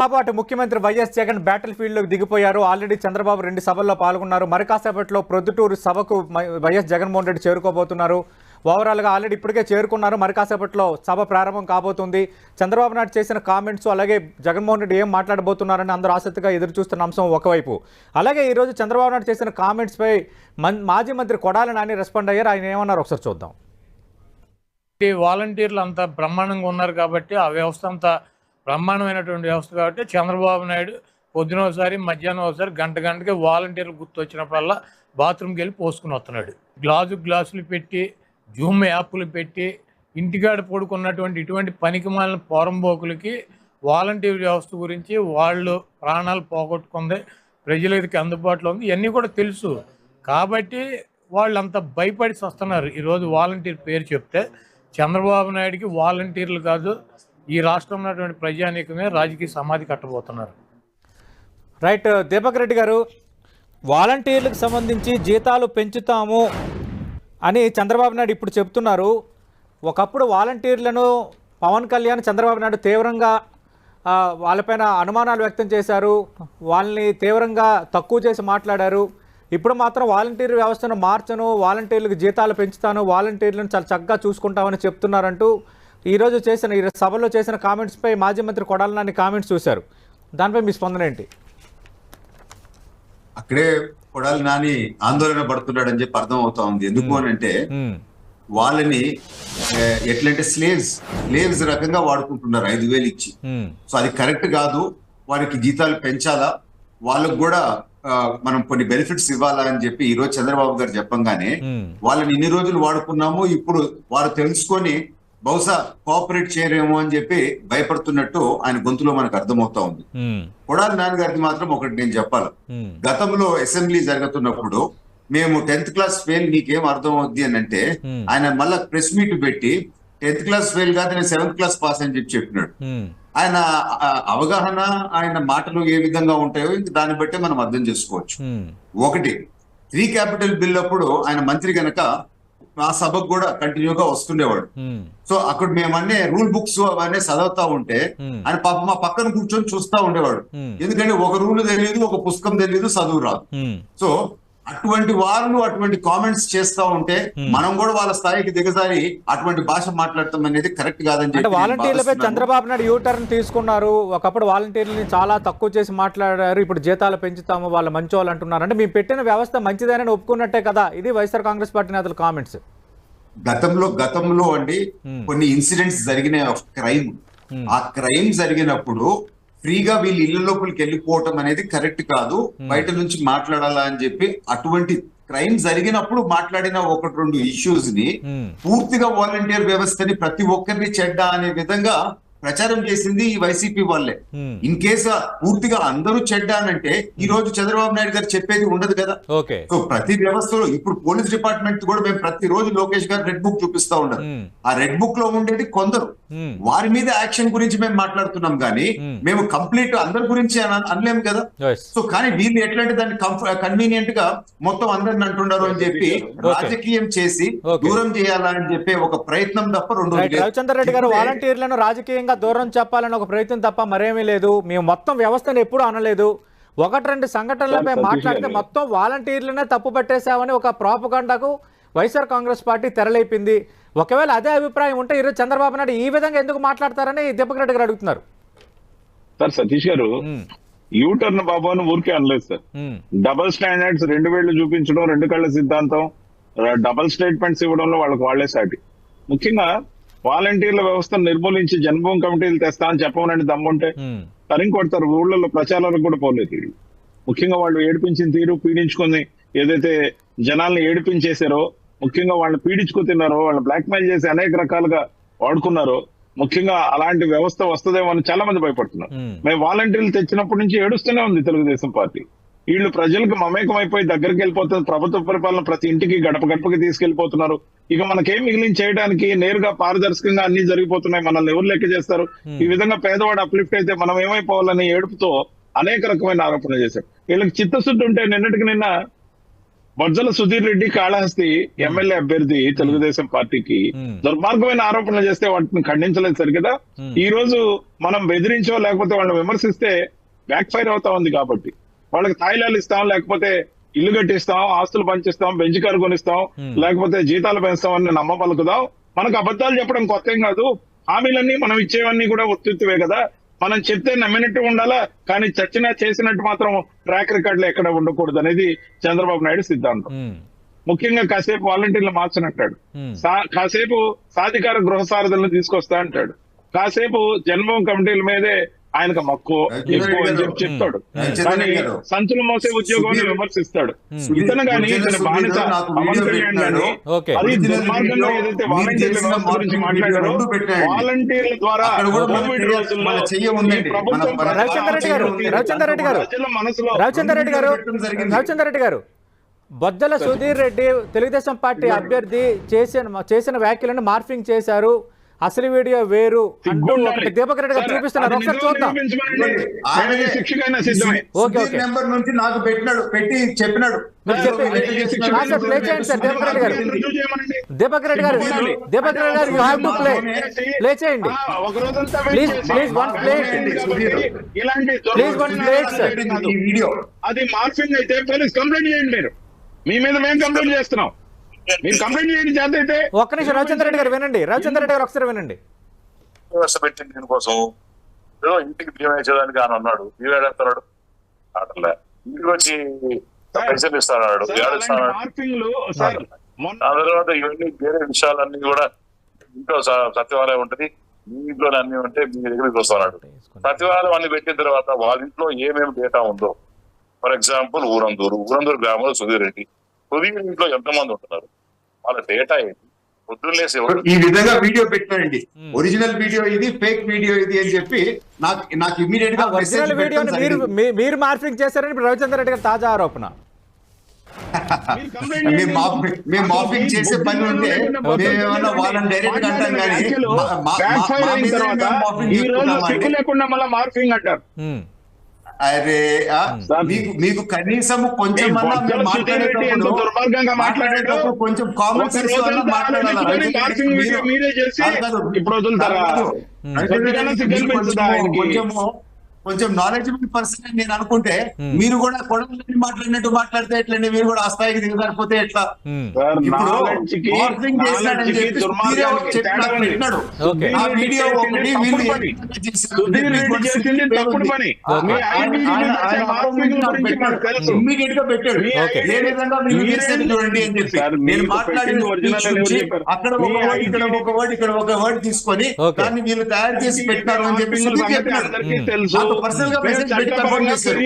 పాటు ముఖ్యమంత్రి YS Jagan battle ఫీల్డ్లోకి దిగిపోయారు. ఆల్రెడీ చంద్రబాబు రెండు సభల్లో పాల్గొన్నారు. మరి కాసేపట్లో ప్రొద్దుటూరు సభకు వైఎస్ జగన్మోహన్ రెడ్డి చేరుకోబోతున్నారు. ఓవరాల్గా ఆల్రెడీ ఇప్పటికే చేరుకున్నారు. మరి కాసేపట్లో సభ ప్రారంభం కాబోతుంది. చంద్రబాబు నాయుడు చేసిన కామెంట్స్ అలాగే జగన్మోహన్ రెడ్డి ఏం మాట్లాడబోతున్నారని అందరూ ఆసక్తిగా ఎదురు చూస్తున్న అంశం ఒకవైపు. అలాగే ఈరోజు చంద్రబాబు నాయుడు చేసిన కామెంట్స్పై మన్ మాజీ మంత్రి కొడాలి నాని రెస్పాండ్ అయ్యారు. ఆయన ఏమన్నారు? ఒకసారి చూద్దాం. వాలంటీర్లు అంత బ్రహ్మాండంగా ఉన్నారు కాబట్టి ఆ వ్యవస్థ అంతా బ్రహ్మాండమైనటువంటి వ్యవస్థ కాబట్టి చంద్రబాబు నాయుడు పొద్దున ఒకసారి మధ్యాహ్నం ఒకసారి గంట గంటకి వాలంటీర్లు గుర్తు వచ్చినప్పుడల్లా బాత్రూమ్కి వెళ్ళి పోసుకుని వస్తున్నాడు. గ్లాసు గ్లాసులు పెట్టి జూమ్ యాప్లు పెట్టి ఇంటికాడ పడుకున్నటువంటి ఇటువంటి పనికి మాలిన పోరంబోకులకి వాలంటీర్ వ్యవస్థ గురించి వాళ్ళు ప్రాణాలు పోగొట్టుకుంది ప్రజలకి అందుబాటులో ఉంది ఇవన్నీ కూడా తెలుసు. కాబట్టి వాళ్ళు అంత భయపడి వస్తున్నారు ఈరోజు వాలంటీర్ పేరు చెప్తే చంద్రబాబు నాయుడికి వాలంటీర్లు కాదు ఈ రాష్ట్రంలో ఉన్నటువంటి ప్రజానీకమే రాజకీయ సమాధి కట్టబోతున్నారు. రైట్ దీపక్ రెడ్డి గారు వాలంటీర్లకు సంబంధించి జీతాలు పెంచుతాము అని చంద్రబాబు నాయుడు ఇప్పుడు చెప్తున్నారు. ఒకప్పుడు వాలంటీర్లను పవన్ కళ్యాణ్ చంద్రబాబు నాయుడు తీవ్రంగా వాళ్ళపైన అనుమానాలు వ్యక్తం చేశారు. వాళ్ళని తీవ్రంగా తక్కువ చేసి మాట్లాడారు. ఇప్పుడు మాత్రం వాలంటీర్ వ్యవస్థను మార్చను వాలంటీర్లకు జీతాలు పెంచుతాను వాలంటీర్లను చాలా చక్కగా చూసుకుంటామని చెప్తున్నారంటూ ఈరోజు చేసిన ఈ సభలో చేసిన కామెంట్స్పై మాజీ మంత్రి కొడాలి నాని కామెంట్స్ చూశారు. దానిపై మీ స్పందన ఏంటి? అక్కడే కొడాలి నాని ఆందోళన పడుతున్నాడని చెప్పి అర్థం అవుతా ఉంది. ఎందుకు అని అంటే వాళ్ళని ఎట్లంటే స్లేవ్స్ స్లేవ్స్ రకంగా వాడుకుంటున్నారు ఐదు వేలు ఇచ్చి. సో అది కరెక్ట్ కాదు. వారికి జీతాలు పెంచాలా? వాళ్ళకు కూడా మనం కొన్ని బెనిఫిట్స్ ఇవ్వాలా అని చెప్పి ఈ రోజు చంద్రబాబు గారు చెప్పంగానే వాళ్ళని ఇన్ని రోజులు వాడుకున్నాము ఇప్పుడు వారు తెలుసుకొని బహుశా కోఆపరేట్ చేయరేమో అని చెప్పి భయపడుతున్నట్టు ఆయన గొంతులో మనకు అర్థమవుతా ఉంది. కొడాలి నాన్నగారికి మాత్రం ఒకటి నేను చెప్పాలి. గతంలో అసెంబ్లీ జరుగుతున్నప్పుడు మేము టెన్త్ క్లాస్ ఫెయిల్ నీకేం అర్థం అవుద్ది అని అంటే. ఆయన మళ్ళా ప్రెస్ మీట్ పెట్టి టెన్త్ క్లాస్ ఫెయిల్ కాదు నేను సెవెంత్ క్లాస్ పాస్ అని చెప్పి చెప్పినాడు. ఆయన అవగాహన ఆయన మాటలు ఏ విధంగా ఉంటాయో ఇంక దాన్ని బట్టి మనం అర్థం చేసుకోవచ్చు. ఒకటి త్రీ క్యాపిటల్ బిల్ అప్పుడు ఆయన మంత్రి గనక ఆ సభకు కూడా కంటిన్యూగా వస్తుండేవాడు. సో అక్కడ మేము అన్నీ రూల్ బుక్స్ అవన్నీ చదువుతా ఉంటే. ఆయన పాప మా పక్కన కూర్చొని చూస్తా ఉండేవాడు. ఎందుకంటే ఒక రూల్ తెలియదు ఒక పుస్తకం తెలియదు చదువు రాదు. సో అటువంటి వాళ్ళు అటువంటి కామెంట్స్ చేస్తా ఉంటే మనం కూడా వాళ్ళ స్థాయికి దిగజారి అటువంటి భాష మాట్లాడటం అనేది కరెక్ట్ కాదని అంటే చెప్పి వాలంటీర్లపై. చంద్రబాబు నాయుడు యూ టర్న్ తీసుకున్నారు. ఒకప్పుడు వాలంటీర్లని చాలా తక్కువ చేసి మాట్లాడారు. ఇప్పుడు జీతాలు పెంచుతాము. వాళ్ళ మంచి వాళ్ళు అంటున్నారు. అంటే మేము పెట్టిన వ్యవస్థ మంచిదేనని ఒప్పుకున్నట్టే కదా. ఇది వైఎస్ఆర్ కాంగ్రెస్ పార్టీ నేతల కామెంట్స్ గతంలో గతంలో అండి. కొన్ని ఇన్సిడెంట్స్ జరిగినాయి. క్రైమ్. ఆ క్రైమ్ జరిగినప్పుడు ఫ్రీగా వీళ్ళు ఇళ్ళ లోపలికి వెళ్ళిపోవటం అనేది కరెక్ట్ కాదు. బయట నుంచి మాట్లాడాలా అని చెప్పి అటువంటి క్రైమ్ జరిగినప్పుడు మాట్లాడిన ఒకటి రెండు ఇష్యూస్ని పూర్తిగా వాలంటీర్ వ్యవస్థని ప్రతి ఒక్కరిని చెడ్డ అనే విధంగా ప్రచారం చేసింది ఈ వైసీపీ వాళ్ళే. ఇన్ కేసు పూర్తిగా అందరూ చెడ్డ అనంటే ఈ రోజు చంద్రబాబు నాయుడు గారు చెప్పేది ఉండదు కదా. సో ప్రతి వ్యవస్థలో ఇప్పుడు పోలీస్ డిపార్ట్మెంట్ కూడా మేము ప్రతి రోజు లోకేష్ గారు రెడ్ బుక్ చూపిస్తా ఉండదు. ఆ రెడ్ బుక్లో ఉండేది కొందరు. వారి మీద యాక్షన్ గురించి మేము మాట్లాడుతున్నాం కానీ. మేము కంప్లీట్ అందరి గురించి అన- అనలేము కదా. సో కానీ వీళ్ళు ఎట్లాంటి దాన్ని కన్వీనియంట్గా మొత్తం అందరిని అంటున్నారు అని చెప్పి రాజకీయం చేసి. దూరం చేయాలని చెప్పి ఒక ప్రయత్నం తప్ప రెండు రవిచంద్ర రెడ్డి గారు వాలంటీర్లను రాజకీయంగా దూరం చెప్పాలని ఒక ప్రయత్నం తప్ప మరేమీ లేదు. మేము మొత్తం వ్యవస్థను ఎప్పుడూ అనలేదు. ఒకటి రెండు సంఘటనలపై మాట్లాడితే. మొత్తం వాలంటీర్లనే తప్పు పట్టేశామని ఒక ప్రాపగండకు వైఎస్ఆర్ కాంగ్రెస్ పార్టీ తెరలేపింది. ఒకవేళ అదే అభిప్రాయం ఉంటే ఈరోజు చంద్రబాబు నాయుడు ఈ విధంగా ఎందుకు మాట్లాడతారని దీపక్ రెడ్డి గారు అడుగుతున్నారు. సార్ సతీష్ గారు ఉమ్, యూ టర్న్ బాబు అని ఊరికే అనలేదు సార్. డబల్ స్టాండర్డ్స్ రెండు వేళ్ళు చూపించడం రెండు కళ్ళ సిద్ధాంతం డబల్ స్టేట్మెంట్స్ ఇవ్వడంలో వాళ్ళకి వాళ్ళే సాటి. ముఖ్యంగా వాలంటీర్ల వ్యవస్థను నిర్మూలించి జన్మభూమి కమిటీలు తెస్తా అని చెప్పమని దమ్ముంటే. తరిం కొడతారు. ఊళ్ళలో ప్రచారాలకు కూడా పోలేదు ముఖ్యంగా వాళ్ళు ఏడిపించిన తీరు పీడించుకొని ఏదైతే జనాల్ని ఏడిపించేశారో ముఖ్యంగా వాళ్ళని పీడించుకు తిన్నారో వాళ్ళని బ్లాక్మెయిల్ చేసి అనేక రకాలుగా వాడుకున్నారో ముఖ్యంగా అలాంటి వ్యవస్థ వస్తుందేమో అని చాలా మంది భయపడుతున్నారు మేము వాలంటీర్లు తెచ్చినప్పటి నుంచి ఏడుస్తూనే ఉంది తెలుగుదేశం పార్టీ. వీళ్ళు ప్రజలకు మమేకం అయిపోయి దగ్గరికి వెళ్ళిపోతుంది ప్రభుత్వ పరిపాలన ప్రతి ఇంటికి గడప గడపకి తీసుకెళ్ళిపోతున్నారు ఇక మనకేం మిగిలిన చేయడానికి నేరుగా పారదర్శకంగా అన్ని జరిగిపోతున్నాయి. మనల్ని ఎవరు లెక్క చేస్తారు? ఈ విధంగా పేదవాడు అప్లిఫ్ట్ అయితే మనం ఏమైపోవాలని ఏడుపుతో అనేక రకమైన ఆరోపణలు చేశారు. వీళ్ళకి చిత్తశుద్ధి ఉంటే నిన్నటికి నిన్న బొజ్జల సుధీర్ రెడ్డి కాళహస్తి ఎమ్మెల్యే అభ్యర్థి తెలుగుదేశం పార్టీకి. దుర్మార్గమైన ఆరోపణలు చేస్తే వాటిని ఖండించలేదు సరి కదా. ఈ రోజు మనం బెదిరించో లేకపోతే వాళ్ళని విమర్శిస్తే బ్యాక్ ఫైర్ అవుతా ఉంది కాబట్టి. వాళ్ళకి తాయిలాలు ఇస్తాం లేకపోతే ఇల్లు కట్టిస్తాం ఆస్తులు పంచిస్తాం బెంచ్ కారు కొనిస్తాం Hmm. లేకపోతే జీతాలు పెంచుతాం అని నమ్మ పలుకుదాం మనకు అబద్ధాలు చెప్పడం కొత్త ఏం కాదు. హామీలన్నీ మనం ఇచ్చేవన్నీ కూడా ఒత్తిత్తువే కదా. మనం చెప్తే నమ్మినట్టు ఉండాలా? కానీ చచ్చినా చేసినట్టు మాత్రం ట్రాక్ రికార్డులు ఎక్కడ ఉండకూడదు అనేది చంద్రబాబు నాయుడు సిద్ధాంతం. ఉమ్, ముఖ్యంగా కాసేపు వాలంటీర్లు మార్చనంటాడు. సా- కాసేపు సాధికార గృహ సారథులను తీసుకొస్తా అంటాడు. కాసేపు జన్మభూమి కమిటీల మీదే ఆయనకు మక్కువ ఎక్కువ అని చెప్పి చెప్తాడు కానీ. సంచులు మోసే ఉద్యోగాన్ని విమర్శిస్తాడు. ఇతను కానీ ఇతని బానిస పవన్ వీడియో కళ్యాణ్. గాని ఓకే అది దుర్మార్గంగా ఏదైతే వాలంటీర్ల గురించి మాట్లాడారో. వాలంటీర్ల ద్వారా కోవిడ్ చెయ్య- రోజుల్లో రెడ్డి గారు, రెడ్డి గారు. ప్రజల మనసులో రవిచంద్ర రెడ్డి గారు బొజ్జల సుధీర్ రెడ్డి తెలుగుదేశం పార్టీ అభ్యర్థి చేసిన చేసిన వ్యాఖ్యలను మార్ఫింగ్ చేశారు అసలు వీడియో వేరు అంటూ ఒకటి దీపక్ రెడ్డి గారు చూపిస్తున్నారు. ఒకసారి చూద్దాం. Okay, okay. నెంబర్ నుంచి నాకు పెట్టినాడు పెట్టి చెప్పినాడు. ప్లే చేయండి సార్, దీపక్ రెడ్డి గారు. దీపక్ రెడ్డి గారు. దీపక్ రెడ్డి గారు you have to play play చేయండి. Please, one plate, sir. ఈ వీడియో. అది మార్ఫింగ్ అయితే పోలీస్ కంప్లైంట్ చేయండి మీరు. మీ మీద మేము కంప్లైంట్ చేస్తున్నాం. మీరు కంప్లైంట్ చేయండి చేత అయితే. ఒక్క నిమిషం రవిచంద్ర రెడ్డి గారు వినండి. రవిచంద్ర రెడ్డి గారు ఒకసారి వినండి. పెట్టింది దీనికోసం. ఏదో ఇంటికి బియ్యం వేసేదానికి ఆయన అన్నాడు బియ్యం వేడేస్తున్నాడు ఆటలే ఇంటికి వచ్చి పైసలు ఇస్తాడు. ఆ తర్వాత ఇవన్నీ వేరే విషయాలన్నీ కూడా ఇంట్లో స- సచివాలయం ఉంటది. మీ ఇంట్లోనే అన్ని ఉంటే మీ దగ్గరికి వస్తున్నాడు సచివాలయం అన్ని పెట్టిన తర్వాత వాళ్ళ ఇంట్లో ఏమేమి డేటా ఉందో. For example Urandur. ఊరందూరు గ్రామంలో సుధీర్ రెడ్డి. సుధీర్ ఇంట్లో ఎంతమంది ఉంటున్నారు? వాళ్ళ డేటా ఏంటి? పొద్దున్నేసి ఈ విధంగా వీడియో పెట్టాడండి Hmm. ఒరిజినల్ వీడియో ఇది ఫేక్ వీడియో ఇది అని చెప్పి నాకు నాకు ఇమీడియట్గా ఒరిజినల్ వీడియోని మీరు మార్ఫింగ్ చేశారని ఇప్పుడు రవిచంద్ర రెడ్డి గారు తాజా ఆరోపణ. మీరు కంప్లైంట్ మేము మాఫింగ్ చేసే పని ఉంటే మేము ఏమన్నా వాళ్ళని డైరెక్ట్ అంటాం కానీ ఈ రోజు చేసుకున్నామండి. సిగ్గు లేకుండా మళ్ళీ మార్ఫింగ్ అంటారు. ఉమ్, అరే మీకు మీకు కనీసం కొంచెం దుర్మార్గంగా మాట్లాడేటప్పుడు కొంచెం కామన్ సెన్స్ మాట్లాడాలి. ఇప్పుడు వదులుతారా? కొంచెము కొంచెం నాలెడ్జబుల్ పర్సన్ నేను అనుకుంటే Hmm. మీరు కూడా కొడవలని మాట్లాడినట్టు మాట్లాడితే ఎట్లండి మీరు కూడా ఆ స్థాయికి దిగజారిపోతే ఎట్లా ఉమ్. సార్, ఇప్పుడు knowledge కి- మార్ఫింగ్ చేసినాడని knowledge కి చెప్పి దుర్మార్గానికి మీరే ఒక చెప్పి తేడా నాకు ఉంది. పెట్టినాడు. ఓకే. ఆ వీడియో ఒకటి చేశారు. తెలుసు. ఇమ్మీడియట్గా పెట్టాడు. ఏ విధంగా మీరు మీరే- చేసేది చూడండి అని చెప్పి నేను మాట్లాడిన అని? అక్కడ ఒక వర్డ్ ఇక్కడ ఒక వర్డ్ ఇక్కడ ఒక వర్డ్ తీసుకొని. దాన్ని వీళ్ళు తయారు చేసి పెట్టినారు అని చెప్పి సంగతి చెప్పినాడు. Hmm. పర్సనల్గా మెసేజ్ పెట్టి కన్ఫర్మ్ చేశారు.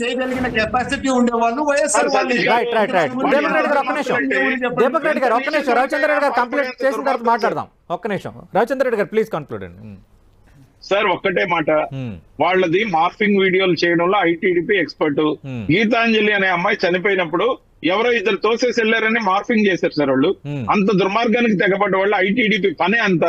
చేయగలిగిన కెపాసిటీ ఉండే వాళ్ళు వైఎస్ఆర్ సార్, వాళ్ళే. సతీష్ రైట్ రైట్ రైట్ వాళ్ళు దీపక్ రెడ్డి గారు ఒక్క నిమిషం. రవిచంద్ర రెడ్డి గారు కంప్లీట్ చేసిన తర్వాత మాట్లాడదాం. ఒక్క నిమిషం. రవిచంద్ర రెడ్డి గారు ప్లీజ్ కంక్లూడ్ అండి. సార్ ఒక్కటే మాట. ఉమ్, వాళ్ళది మార్ఫింగ్ వీడియోలు చేయడంలో ఐటీడీపీ ఎక్స్పర్ట్ Hmm. గీతాంజలి అనే అమ్మాయి చనిపోయినప్పుడు ఎవరో ఇద్దరు తోసేసి వెళ్ళారని మార్ఫింగ్ చేశారు సార్ వాళ్ళు. అంత దుర్మార్గానికి తెగబడ్డ వాళ్ళు ఐటీడీపీ పనే అంత.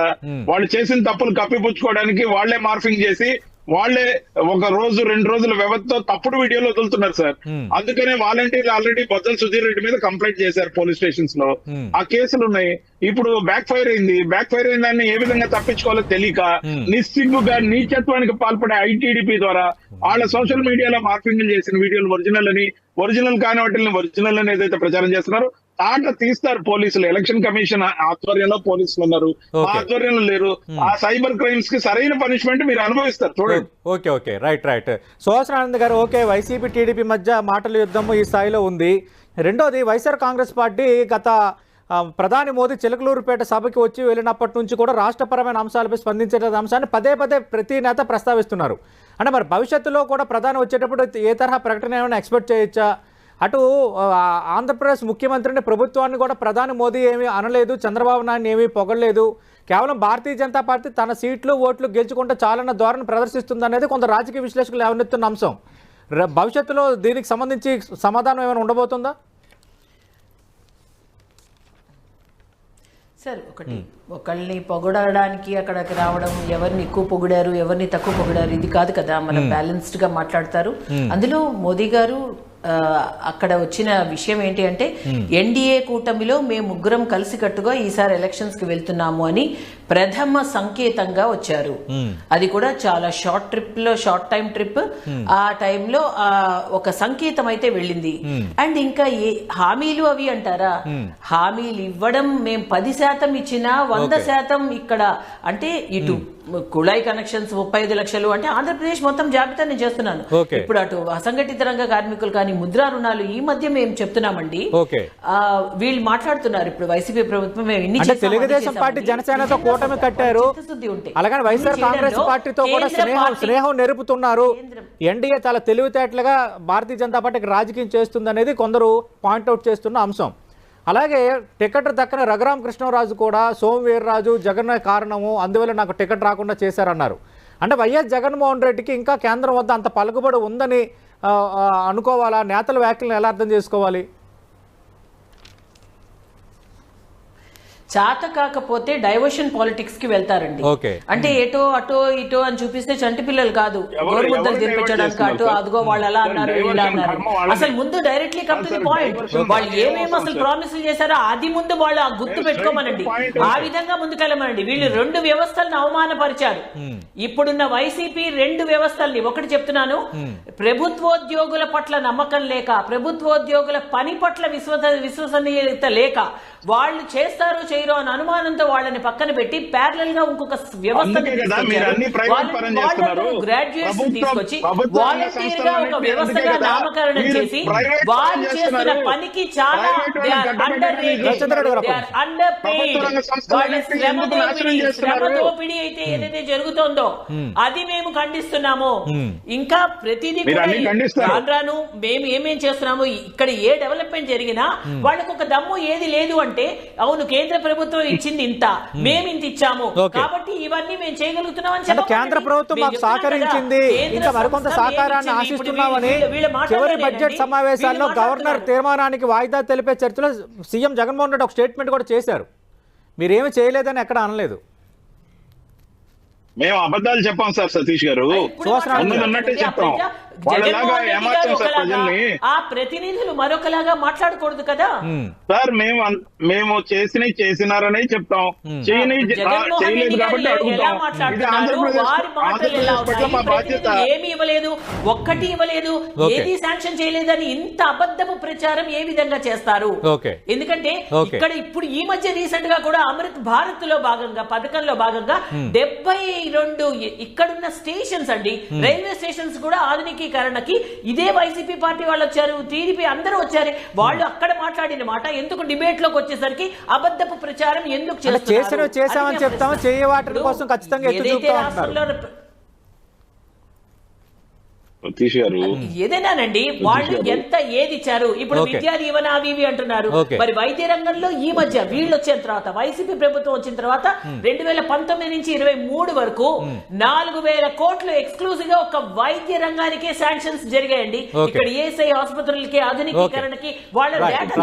వాళ్ళు చేసిన తప్పులు కప్పిపుచ్చుకోవడానికి వాళ్ళే మార్ఫింగ్ చేసి వాళ్ళే ఒక రోజు రెండు రోజుల వ్యవధితో తప్పుడు వీడియోలు వదులుతున్నారు సార్ Hmm. అందుకనే వాలంటీర్లు ఆల్రెడీ బొద్దల సుధీర్ రెడ్డి మీద కంప్లైంట్ చేశారు పోలీస్ స్టేషన్స్లో Hmm. ఆ కేసులు ఉన్నాయి ఇప్పుడు బ్యాక్ ఫైర్ అయింది బ్యాక్ ఫైర్ అయిందాన్ని ఏ విధంగా తప్పించుకోవాలో తెలియక Hmm. నిస్సిగ్గుగా నీచత్వానికి పాల్పడే ఐటీడీపీ ద్వారా వాళ్ళ సోషల్ మీడియాలో మార్పింగ్లు చేసిన వీడియోలు ఒరిజినల్ అని ఒరిజినల్ కాని వాటిని ఒరిజినల్ అని ఏదైతే ప్రచారం చేస్తున్నారో తాట తీస్తారు పోలీసులు. ఎలక్షన్ కమిషన్ ఆధ్వర్యంలో పోలీసులు ఉన్నారు. ఆధ్వర్యంలో లేరు. ఆ సైబర్ క్రైమ్స్కి సరైన పనిష్మెంట్ మీరు అనుభవిస్తారు. చూడండి. Okay okay. Right right. Suhasananand గారు ఓకే వైసీపీ టీడీపీ మధ్య మాటల యుద్ధం ఈ స్థాయిలో ఉంది. రెండోది వైఎస్ఆర్ కాంగ్రెస్ పార్టీ గత ప్రధాని మోదీ చిలకలూరుపేట సభకి వచ్చి వెళ్ళినప్పటి నుంచి కూడా రాష్ట్రపరమైన అంశాలపై స్పందించే అంశాన్ని పదే పదే ప్రతి నేత ప్రస్తావిస్తున్నారు. అంటే మరి భవిష్యత్తులో కూడా ప్రధాని వచ్చేటప్పుడు ఏ తరహా ప్రకటన ఏమైనా ఎక్స్పెక్ట్ చేయొచ్చా? అటు ఆంధ్రప్రదేశ్ ముఖ్యమంత్రిని ప్రభుత్వాన్ని కూడా ప్రధాని మోదీ ఏమీ అనలేదు చంద్రబాబు నాయుడు ఏమీ పొగడలేదు. కేవలం భారతీయ జనతా పార్టీ తన సీట్లు ఓట్లు గెలుచుకుంటే చాలన్న ధోరణి ప్రదర్శిస్తుంది అనేది కొంత రాజకీయ విశ్లేషకులు లేవనెత్తున్న అంశం. భవిష్యత్తులో దీనికి సంబంధించి సమాధానం ఏమైనా ఉండబోతుందా? సార్ ఒకటి. ఒకళ్ళని పొగడడానికి అక్కడికి రావడం ఎవరిని ఎక్కువ పొగిడారు ఎవరిని తక్కువ పొగిడారు ఇది కాదు కదా. మనం బ్యాలెన్స్డ్గా మాట్లాడతారు. అందులో మోదీ గారు అక్కడ వచ్చిన విషయం ఏంటి అంటే ఎన్డీఏ కూటమిలో మేము ముగ్గురం కలిసికట్టుగా ఈసారి ఎలక్షన్స్కి వెళ్తున్నాము అని ప్రథమ సంకేతంగా వచ్చారు. అది కూడా చాలా షార్ట్ ట్రిప్లో షార్ట్ టైం ట్రిప్ ఆ టైంలో ఆ ఒక సంకేతం అయితే వెళ్ళింది. అండ్ ఇంకా ఏ హామీలు అవి అంటారా? హామీలు ఇవ్వడం మేము పది శాతం ఇచ్చినా వంద శాతం ఇక్కడ అంటే ఇటు కుళాయి కనెక్షన్స్ ముప్పై ఐదు లక్షలు అంటే ఆంధ్రప్రదేశ్ మొత్తం జాబితా నేను చేస్తున్నాను. ఇప్పుడు అటు అసంఘటిత రంగ కార్మికులు కానీ ముద్రా రుణాలు ఈ మధ్య మేము చెప్తున్నామండి. వీళ్ళు మాట్లాడుతున్నారు ఇప్పుడు వైసీపీ ప్రభుత్వం మేము ఇన్ని తెలుగుదేశం పార్టీ. జనసేనతో కూటమి కట్టారు. అలాగని వైఎస్ఆర్ కాంగ్రెస్ పార్టీతో కూడా స్నేహం స్నేహం నెరుపుతున్నారు. ఎన్డీఏ చాలా తెలివితేటలుగా భారతీయ జనతా పార్టీకి రాజకీయం చేస్తుంది అనేది కొందరు పాయింట్అవుట్ చేస్తున్న అంశం. అలాగే టికెట్ దక్కన రఘురామ కృష్ణరాజు కూడా సోమవీర్రాజు జగన్ కారణము అందువల్ల నాకు టికెట్ రాకుండా చేశారన్నారు. అంటే వైఎస్ జగన్మోహన్ రెడ్డికి ఇంకా కేంద్రం వద్ద అంత పలుకుబడి ఉందని అనుకోవాలా? నేతల వ్యాఖ్యలను ఎలా అర్థం చేసుకోవాలి? చాత కాకపోతే డైవర్షన్ పాలిటిక్స్కి వెళ్తారండి. ఓకే. అంటే ఎటో అటో ఇటో అని చూపిస్తే చంటి పిల్లలు కాదు. గోరుముద్దలు తినిపించడానికి అటు అదిగో వాళ్ళు అలా? అన్నారు ఇలా అన్నారు. అసలు ముందు directly come to the point వాళ్ళు ఏమేమి అసలు. ప్రామిసులు చేశారో అది ముందు వాళ్ళు ఆ గుర్తు పెట్టుకోమనండి. ఆ. విధంగా ముందుకెళ్ళమనండి. వీళ్ళు రెండు వ్యవస్థలను అవమానపరిచారు. ఇప్పుడున్న వైసీపీ రెండు వ్యవస్థల్ని ఒకటి చెప్తున్నాను. ప్రభుత్వోద్యోగుల పట్ల నమ్మకం లేక ప్రభుత్వోద్యోగుల పని పట్ల విశ్వస విశ్వసనీయత లేక వాళ్ళు చేస్తారో చేయరో అని అనుమానంతో వాళ్ళని పక్కన పెట్టి ప్యారలల్గా ఇంకొక వ్యవస్థని. గ్రాడ్యుయేట్స్ ప్రభుత్వం- తీసుకొచ్చి వాలంటీర్గా ఒక వ్యవస్థగా నామకరణం చేసి వాళ్ళు చేస్తున్న. పనికి చాలా అండర్ సంస్థలన్నింటినీ శ్రమ దోపిడీ చేస్తున్నారు? శ్రమ దోపిడీ అయితే ఏదైతే జరుగుతోందో అది మేము ఖండిస్తున్నాము. ఇంకా ప్రతిదీ కూడా రాను మేము ఏమేం చేస్తున్నాము ఇక్కడ ఏ డెవలప్మెంట్ జరిగినా వాళ్ళకు ఒక దమ్ము ఏది లేదు అంటే. అవును కేంద్ర ప్రభుత్వం ఇచ్చింది ఇంత. మేము ఇంత ఇచ్చాము. కాబట్టి ఇవన్నీ మేము చేయగలుగుతున్నాం అని అంటే చెప్పమండి. కేంద్ర ప్రభుత్వం మాకు సహకరించింది. ఇంకా మరికొంత సహకారాన్ని ఆశిస్తున్నామని చివరి. బడ్జెట్ సమావేశాల్లో గవర్నర్. తీర్మానానికి వాయిదా తెలిపే చర్చలో సీఎం జగన్మోహన్ రెడ్డి ఒక స్టేట్మెంట్ కూడా చేశారు. మీరేమి చేయలేదని ఎక్కడ అనలేదు. మేము అబద్ధాలు చెప్పాం సార్ సతీష్ గారు. ఆ జగన్మోహన్ రెడ్డి గారు ఒకలాగా, ప్రతినిధులు మరొకలాగా మాట్లాడకూడదు కదా. సార్ మేము మేము చేసినవి చేసినారనే చెప్తాం. చేయని చేయలేదు కాబట్టి అడుగుతాం. వారి మాటలు ఎలా ఉన్నాయి? ఏమి ఇవ్వలేదు ఒక్కటి ఇవ్వలేదు. ఏది శాంక్షన్ చేయలేదని ఇంత అబద్ధపు ప్రచారం ఏ విధంగా చేస్తారు. ఎందుకంటే. ఇక్కడ ఇప్పుడు ఈ మధ్య రీసెంట్గా కూడా అమృత్ భారత్లో భాగంగా పథకంలో భాగంగా డెబ్బై రెండు ఇక్కడున్న స్టేషన్స్ అండి రైల్వే స్టేషన్స్ కూడా ఆధునికీకరణకి ఇదే వైసీపీ పార్టీ వాళ్ళు వచ్చారు టీడీపీ అందరూ వచ్చారు వాళ్ళు అక్కడ మాట్లాడిన మాట ఎందుకు డిబేట్లోకి వచ్చేసరికి అబద్ధపు ప్రచారం ఎందుకు అంటే చేస్తున్నారు? చేసినవి చేశామని అది నా చెప్తాము, ప్రశ్న. చేయని వాటి ఇప్పుడు కోసం ఖచ్చితంగా గారు ఏదైనానండి వాళ్ళు. ఎంత ఏది ఇచ్చారు ఇప్పుడు. విద్యా దీవెన అవి ఇవి అంటున్నారు. మరి వైద్య రంగంలో ఈ మధ్య వీళ్ళు వచ్చిన తర్వాత వైసీపీ ప్రభుత్వం వచ్చిన తర్వాత రెండు వేల పంతొమ్మిది నుంచి ఇరవై మూడు వరకు నాలుగు వేల కోట్లు ఎక్స్క్లూజివ్గా ఒక వైద్య రంగానికే శాంక్షన్స్ జరిగాయండి. ఇక్కడ ఏఎస్ఐ ఆసుపత్రులకి ఆధునికీకరణకి వాళ్ళ డేటా.